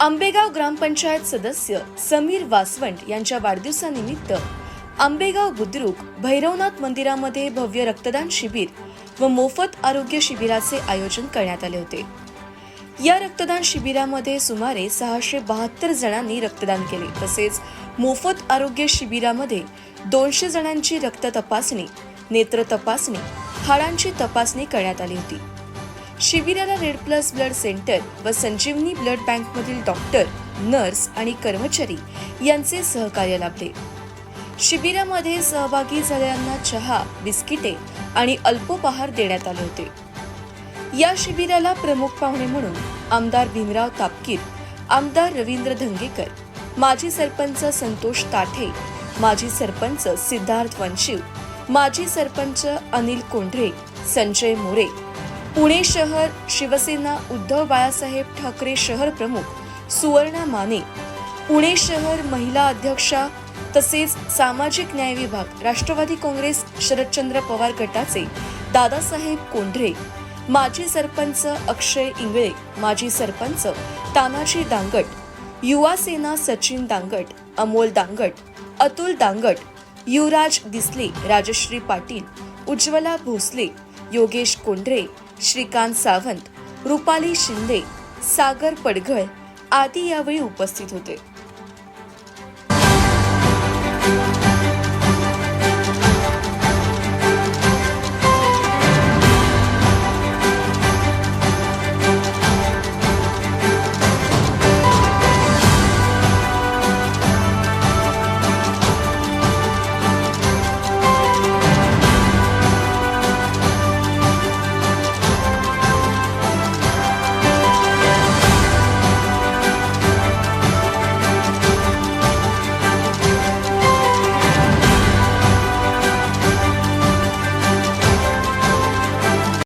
आंबेगाव ग्रामपंचायत सदस्य समीर वासवंट यांच्या वाढदिवसानिमित्त आंबेगाव बुद्रुक भैरवनाथ मंदिरामध्ये भव्य रक्तदान शिबिर व मोफत आरोग्य शिबिराचे आयोजन करण्यात आले होते. या रक्तदान शिबिरामध्ये सुमारे सहाशे बहात्तर जणांनी रक्तदान केले तसेच मोफत आरोग्य शिबिरामध्ये दोनशे जणांची रक्त तपासणी नेत्र तपासणी हाडांची तपासणी करण्यात आली होती. शिबिराला रेड प्लस ब्लड सेंटर व संजीवनी ब्लड बँकमधील डॉक्टर नर्स आणि कर्मचारी यांचे सहकार्य लाभले. शिबिरामध्ये सहभागी झालेल्यांना चहा बिस्किटे आणि अल्पोपहार देण्यात आले होते. या शिबिराला प्रमुख पाहुणे म्हणून आमदार भीमराव तापकीर आमदार रवींद्र धंगेकर माजी सरपंच संतोष ताठे माजी सरपंच सिद्धार्थ वंशिव माजी सरपंच अनिल कोंढरे संजय मोरे पुणे शहर शिवसेना उद्धव बाळासाहेब ठाकरे शहर प्रमुख सुवर्णा माने पुणे शहर महिला अध्यक्षा तसेच सामाजिक न्याय विभाग राष्ट्रवादी काँग्रेस शरदचंद्र पवार गटाचे दादासाहेब कोंढरे माजी सरपंच अक्षय इंगळे माजी सरपंच तानाजी दांगट युवा सेना सचिन दांगट अमोल दांगट अतुल दांगट युवराज दिसले राजश्री पाटील उज्ज्वला भोसले योगेश कोंढरे श्रीकांत सावंत रुपाली शिंदे सागर पडघळ आदी यावेळी उपस्थित होते.